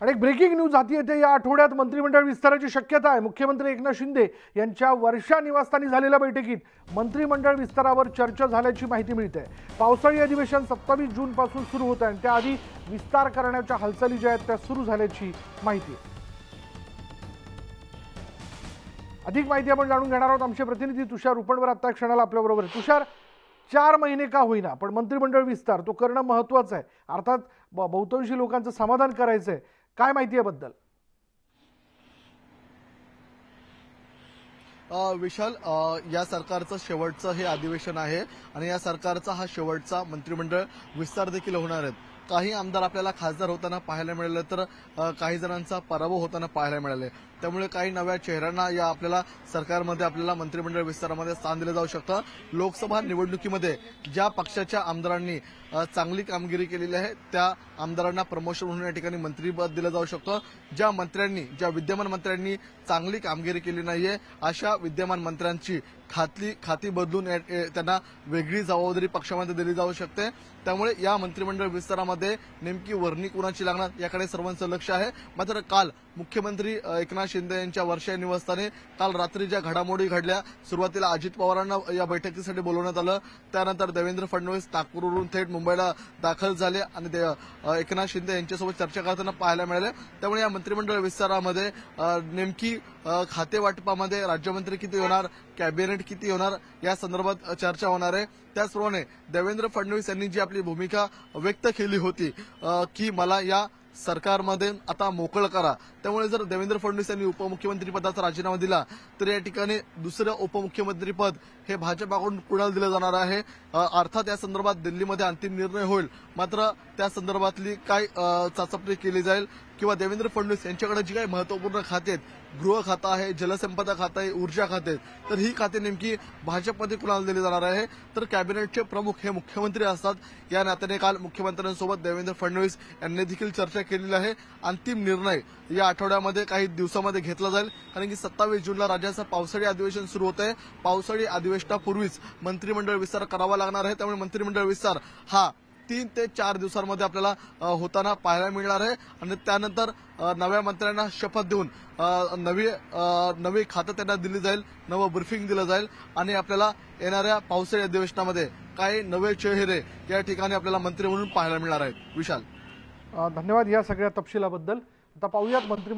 आणि एक breaking news हाती येते. या आठवड्यात मंत्रिमंडळ विस्ताराची शक्यता आहे. मुख्यमंत्री एकनाथ शिंदे यांच्या वर्षा निवासस्थानी झालेल्या बैठकीत मंत्रिमंडळ विस्तारावर चर्चा झाल्याची माहिती मिळते. पावसाळी अधिवेशन सत्तावीस जूनपासून सुरू होत आहे आणि त्याआधी विस्तार करण्याच्या हालचाली ज्या आहेत त्या सुरू झाल्याची माहिती आहे. अधिक माहिती आपण जाणून घेणार आहोत. आमचे प्रतिनिधी तुषार उपणवर आता क्षणाला आपल्याबरोबर आहे तुषार चार महिने का होईना पण मंत्रिमंडळ विस्तार तो करणं महत्त्वाचं आहे. अर्थात ब- बहुतांशी लोकांचं समाधान करायचं आहे काय माहिती आहे बद्दल विशाल या सरकारचं शेवटचं हे अधिवेशन आहे आणि या सरकारचा हा शेवटचा मंत्रिमंडळ विस्तार देखील होणार आहेत. काही आमदार आपल्याला खासदार होताना पाहायला मिळालं तर काही जणांचा पराभव होताना पाहायला मिळाले. त्यामुळे काही नव्या चेहऱ्यांना या आपल्याला सरकारमध्ये आपल्याला मंत्रिमंडळ विस्तारामध्ये स्थान दिलं जाऊ शकतं. लोकसभा निवडणुकीमध्ये ज्या पक्षाच्या आमदारांनी चांगली कामगिरी केलेली आहे त्या आमदारांना प्रमोशन म्हणून या ठिकाणी मंत्रीपद दिलं जाऊ शकतं. ज्या मंत्र्यांनी ज्या विद्यमान मंत्र्यांनी चांगली कामगिरी केली नाहीये अशा विद्यमान मंत्र्यांची खातली खाती बदलून या- त्यांना वेगळी जबाबदारी पक्षामध्ये दिली जाऊ शकते. त्यामुळे या मंत्रिमंडळ विस्तारामध्ये नेमकी वर्णी कुणाची लागणार याकडे सर्वांचं लक्ष आहे. मात्र काल मुख्यमंत्री एकनाथ शिंदे यांच्या वर्षा निवासस्थानी काल रात्री ज्या घडामोडी घडल्या सुरुवातीला अजित पवारांना या बैठकीसाठी बोलवण्यात आलं. त्यानंतर देवेंद्र फडणवीस नागपूरवरून थेट मुंबईला दाखल झाले आणि एकनाथ शिंदे यांच्यासोबत चर्चा करताना पाहायला मिळाले. त्यामुळे या मंत्रिमंडळ विस्तारामध्ये नेमकी खातेवाटपामध्ये राज्यमंत्री किती होणार कॅबिनेट किती होणार या संदर्भात चर्चा होणार आहे. त्याचप्रमाणे देवेंद्र फडणवीस यांनी जी आपली भूमिका व्यक्त केली होती की मला या सरकारमध्ये आता मोकळ करा. त्यामुळे जर देवेंद्र फडणवीस यांनी उपमुख्यमंत्रीपदाचा राजीनामा दिला तर या ठिकाणी दुसरं उपमुख्यमंत्रीपद हे भाजपाकडून कुणाला दिलं जाणार आहे? अर्थात या संदर्भात दिल्लीमध्ये अंतिम निर्णय होईल. मात्र त्या संदर्भातली काय चाचपणी केली जाईल किंवा देवेंद्र फडणवीस यांच्याकडे जी काही महत्त्वपूर्ण खाते आहेत गृह खातं आहे जलसंपदा खातं आहे ऊर्जा खाते तर ही खाते नेमकी भाजपमध्ये कुणाला दिली जाणार आहे? तर कॅबिनेटचे प्रमुख हे मुख्यमंत्री असतात. या नात्याने काल मुख्यमंत्र्यांसोबत देवेंद्र फडणवीस यांनी देखील चर्चा केलेली आहे. अंतिम निर्णय या आठवड्यामध्ये काही दिवसामध्ये घेतला जाईल. कारण की सत्तावीस जूनला राज्याचं पावसाळी अधिवेशन सुरू होत आहे पावसाळी अधिवेशनापूर्वीच मंत्रिमंडळ विस्तार करावा लागणार आहे. त्यामुळे मंत्रिमंडळ विस्तार हा तीन ते चार दिवसांमध्ये आपल्याला होताना पाहायला मिळणार आहे. आणि त्यानंतर नव्या मंत्र्यांना शपथ देऊन नवी नवी खातं त्यांना दिली जाईल. नवं ब्रिफिंग दिलं जाईल. आणि आपल्याला येणाऱ्या पावसाळी अधिवेशनामध्ये काही नवे चेहरे या ठिकाणी आपल्याला मंत्री म्हणून पाहायला मिळणार आहेत. विशाल. धन्यवाद या सगळ्या तपशिलाबद्दल. आता पाहूयात मंत्रिमंडळ